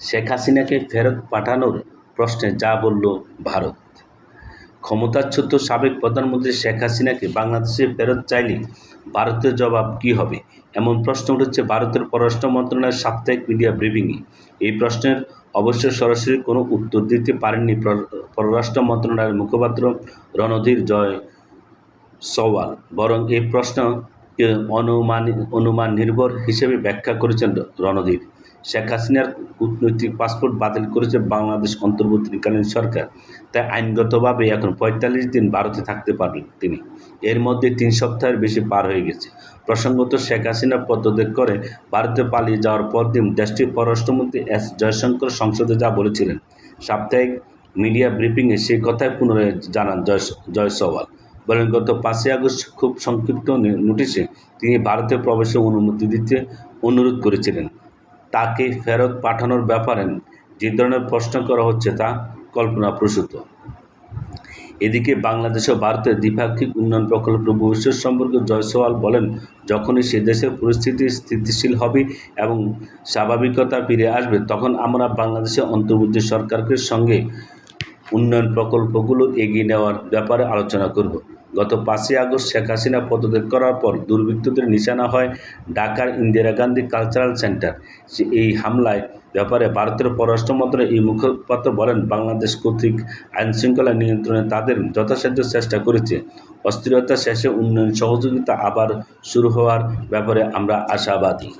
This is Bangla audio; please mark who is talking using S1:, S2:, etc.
S1: শেখ হাসিনাকে ফেরত পাঠানোর প্রশ্নে যা বলল ভারত। ক্ষমতাচ্যুত সাবেক প্রধানমন্ত্রী শেখ হাসিনাকে বাংলাদেশে ফেরত চাইলে ভারতের জবাব কী হবে? এমন প্রশ্ন উঠেছে ভারতের পররাষ্ট্র মন্ত্রণালয়ের সাপ্তাহিক মিডিয়া ব্রিফিংয়ে। এই প্রশ্নের অবশ্য সরাসরি কোনো উত্তর দিতে পারেননি পররাষ্ট্র মন্ত্রণালয়ের মুখপাত্র রণধীর জয় সওয়াল। বরং এই প্রশ্নকে অনুমান অনুমান নির্ভর হিসেবে ব্যাখ্যা করেছেন রণধীর। শেখ হাসিনার কূটনৈতিক পাসপোর্ট বাতিল করেছে বাংলাদেশ অন্তর্বর্তীকালীন সরকার। তাই আইনগতভাবে এখন পঁয়তাল্লিশ দিন ভারতে থাকতে পারবেন তিনি। এর মধ্যে তিন সপ্তাহের বেশি পার হয়ে গেছে। প্রসঙ্গত, শেখ হাসিনা পদত্যাগ করে ভারতে পালিয়ে যাওয়ার পর দিন দেশটির পররাষ্ট্রমন্ত্রী এস জয়শঙ্কর সংসদে যা বলেছিলেন। সাপ্তাহিক মিডিয়া ব্রিফিংয়ে সেই কথাই পুনরায় জানান জয় জয়সওয়াল। বলেন, গত পাঁচই আগস্ট খুব সংক্ষিপ্ত নোটিশে তিনি ভারতে প্রবেশের অনুমতি দিতে অনুরোধ করেছিলেন। তাকে ফেরত পাঠানোর ব্যাপারে যে ধরনের প্রশ্ন করা হচ্ছে তা কল্পনাপ্রসূত। এদিকে বাংলাদেশ ও ভারতের দ্বিপাক্ষিক উন্নয়ন প্রকল্পের ভবিষ্যৎ সম্পর্কে জয়সওয়াল বলেন, যখনই সে দেশের পরিস্থিতি স্থিতিশীল হবে এবং স্বাভাবিকতা ফিরে আসবে, তখন আমরা বাংলাদেশের অন্তর্বর্তী সরকারকে সঙ্গে উন্নয়ন প্রকল্পগুলো এগিয়ে নেওয়ার ব্যাপারে আলোচনা করব। গত পাঁচই আগস্ট শেখ হাসিনা পদত্যাগ করার পর দুর্বৃত্তদের নিশানা হয় ঢাকার ইন্দিরা গান্ধী কালচারাল সেন্টার। এই হামলায় ব্যাপারে ভারতের পররাষ্ট্র মন্ত্রণালয়ের এই মুখপাত্র বলেন, বাংলাদেশ কর্তৃক আইনশৃঙ্খলা নিয়ন্ত্রণে তাদের যথাসাধ্য চেষ্টা করেছে। অস্থিরতা শেষে উন্নয়ন সহযোগিতা আবার শুরু হওয়ার ব্যাপারে আমরা আশাবাদী।